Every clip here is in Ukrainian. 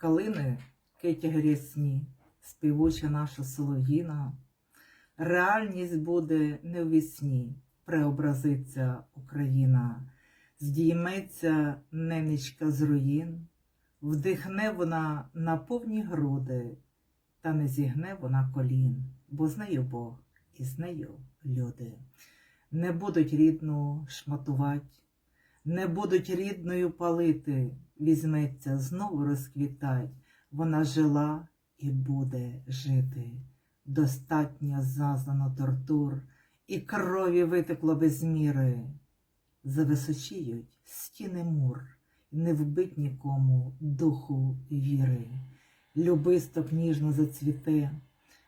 калини киті грясні, співуча наша солов'їна. Реальність буде не в вісні, преобразиться Україна, здійметься ненечка з руїн, вдихне вона на повні груди, та не зігне вона колін, бо з нею Бог і з нею люди. Не будуть рідну шматувать, не будуть рідною палити, візьметься знову розквітать, вона жила і буде жити. Достатньо зазнано тортур, і крові витекло без міри. Зависочіють стіни мур, не вбить нікому духу віри. Любисток ніжно зацвіте,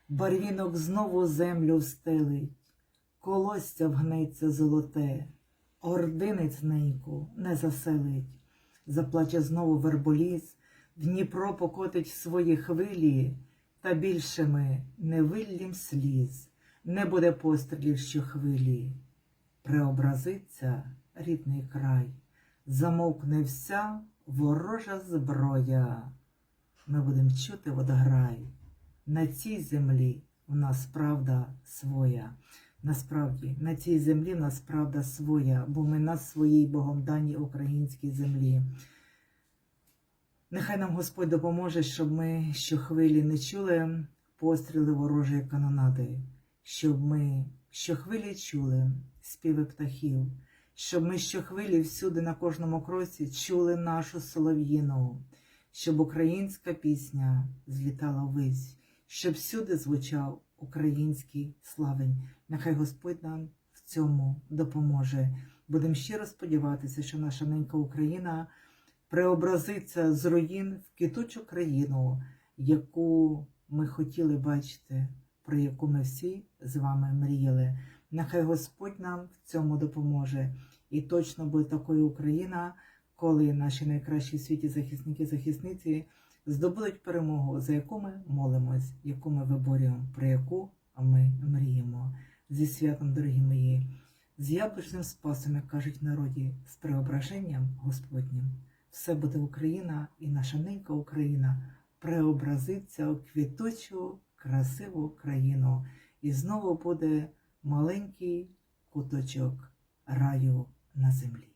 барвінок знову землю встелить, колосся вгнеться золоте, ординець неньку не заселить, заплаче знову верболіз, Дніпро покотить свої хвилі, та більшими не виллім сліз, не буде пострілів щохвилі. Преобразиться рідний край, замовкне вся ворожа зброя. Ми будемо чути водограй. На цій землі у нас правда своя. Насправді, на цій землі нас правда своя, бо ми на своїй Богом даній українській землі. Нехай нам Господь допоможе, щоб ми щохвилі не чули постріли ворожої канонади, щоб ми щохвилі чули співи птахів, щоб ми щохвилі всюди на кожному кроці чули нашу солов'їну, щоб українська пісня злітала ввись, щоб всюди звучав український славень. Нехай Господь нам в цьому допоможе. Будемо щиро сподіватися, що наша ненька Україна преобразиться з руїн в квітучу країну, яку ми хотіли бачити, про яку ми всі з вами мріяли. Нехай Господь нам в цьому допоможе. І точно буде такою Україна, коли наші найкращі в світі захисники захисниці здобудуть перемогу, за яку ми молимось, яку ми виборюємо, про яку ми мріємо. Зі святом, дорогі мої, з яблучним спасом, як кажуть народі, з преображенням Господнім. Все буде Україна і наша ненька Україна преобразиться у квітучу, красиву країну. І знову буде маленький куточок раю на землі.